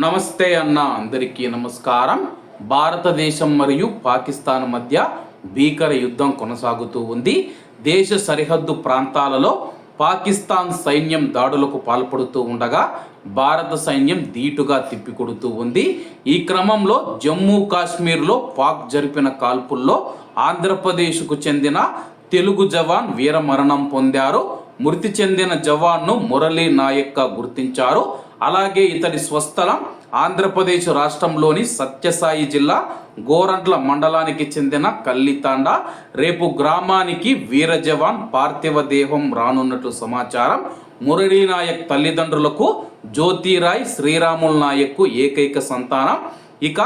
నమస్తే అన్న అందరికీ నమస్కారం. భారతదేశం మరియు పాకిస్తాన్ మధ్య భీకర యుద్ధం కొనసాగుతూ ఉంది. దేశ సరిహద్దు ప్రాంతాలలో పాకిస్తాన్ సైన్యం దాడులకు పాల్పడుతూ ఉండగా భారత సైన్యం ధీటుగా తిప్పికొడుతూ ఉంది. ఈ క్రమంలో జమ్మూ కాశ్మీర్లో పాక్ జరిపిన కాల్పుల్లో ఆంధ్రప్రదేశ్కు చెందిన తెలుగు జవాన్ వీరమరణం పొందారు. మృతి చెందిన జవాన్ను మురళీ నాయక్గా గుర్తించారు. అలాగే ఇతడి స్వస్థలం ఆంధ్రప్రదేశ్ రాష్ట్రంలోని సత్యసాయి జిల్లా గోరంట్ల మండలానికి చెందిన కల్లితాండ. రేపు గ్రామానికి వీర జవాన్ పార్థివ దేహం రానున్నట్లు సమాచారం. మురళీ నాయక్ తల్లిదండ్రులకు జ్యోతిరాయ్ శ్రీరాముల్ నాయక్కు ఏకైక సంతానం. ఇక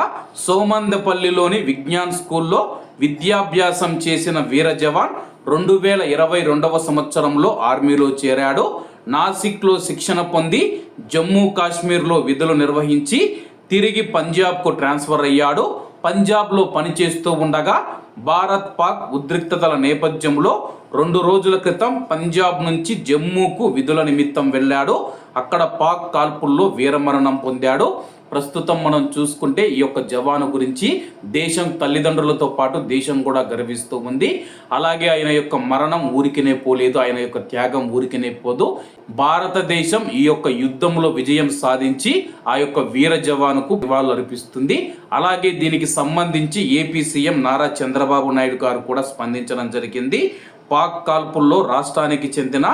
సోమందపల్లిలోని విజ్ఞాన్ స్కూల్లో విద్యాభ్యాసం చేసిన వీర జవాన్ రెండు వేల ఇరవై రెండవ సంవత్సరంలో ఆర్మీలో చేరాడు. నాసిక్లో శిక్షణ పొంది జమ్మూ కాశ్మీర్లో విధులు నిర్వహించి తిరిగి పంజాబ్కు ట్రాన్స్ఫర్ అయ్యాడు. పంజాబ్లో పనిచేస్తూ ఉండగా భారత్ పాక్ ఉద్రిక్తతల నేపథ్యంలో రెండు రోజుల క్రితం పంజాబ్ నుంచి జమ్మూకు విధుల నిమిత్తం వెళ్ళాడు. అక్కడ పాక్ కాల్పుల్లో వీరమరణం పొందాడు. ప్రస్తుతం మనం చూసుకుంటే ఈ యొక్క జవాను గురించి దేశం తల్లిదండ్రులతో పాటు దేశం కూడా గర్విస్తూ ఉంది. అలాగే ఆయన యొక్క మరణం ఊరికినే పోలేదు ఆయన యొక్క త్యాగం ఊరికినే పోదు. భారతదేశం ఈ యొక్క యుద్ధంలో విజయం సాధించి ఆ యొక్క వీర జవానుకు నివాళులు అర్పిస్తుంది. అలాగే దీనికి సంబంధించి ఏపీ సీఎం నారా చంద్రబాబు నాయుడు గారు కూడా స్పందించడం జరిగింది. పాక్ కాల్పుల్లో రాష్ట్రానికి చెందిన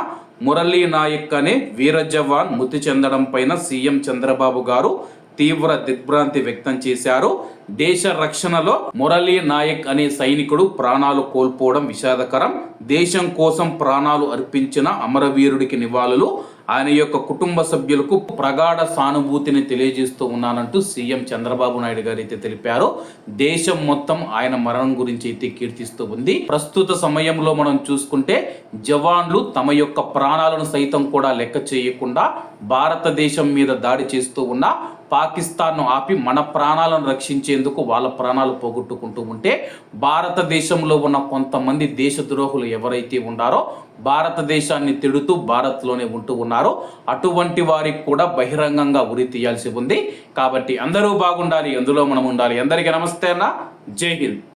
మురళీ నాయక్ అనే వీర జవాన్ మృతి చెందడం పైన సీఎం చంద్రబాబు గారు తీవ్ర దిగ్భ్రాంతి వ్యక్తం చేశారు. దేశ రక్షణలో మురళీ నాయక్ అనే సైనికుడు ప్రాణాలు కోల్పోవడం విషాదకరం. దేశం కోసం ప్రాణాలు అర్పించిన అమరవీరుడికి నివాళులు. ఆయన యొక్క కుటుంబ సభ్యులకు ప్రగాఢ సానుభూతిని తెలియజేస్తూ ఉన్నానంటూ సీఎం చంద్రబాబు నాయుడు గారు అయితే తెలిపారు. దేశం మొత్తం ఆయన మరణం గురించి అయితే కీర్తిస్తూ ఉంది. ప్రస్తుత సమయంలో మనం చూసుకుంటే జవాన్లు తమ యొక్క ప్రాణాలను సైతం కూడా లెక్క చేయకుండా భారతదేశం మీద దాడి చేస్తూ ఉన్న పాకిస్తాన్ను ఆపి మన ప్రాణాలను రక్షించేందుకు వాళ్ళ ప్రాణాలు పోగొట్టుకుంటూ ఉంటే భారతదేశంలో ఉన్న కొంతమంది దేశద్రోహులు ఎవరైతే ఉన్నారో భారతదేశాన్ని తిడుతూ భారత్లోనే ఉంటూ ఉన్నారో అటువంటి వారికి కూడా బహిరంగంగా ఉరి తీయాల్సి ఉంది. కాబట్టి అందరూ బాగుండాలి అందులో మనం ఉండాలి. అందరికీ నమస్తే అన్న. జై హింద్.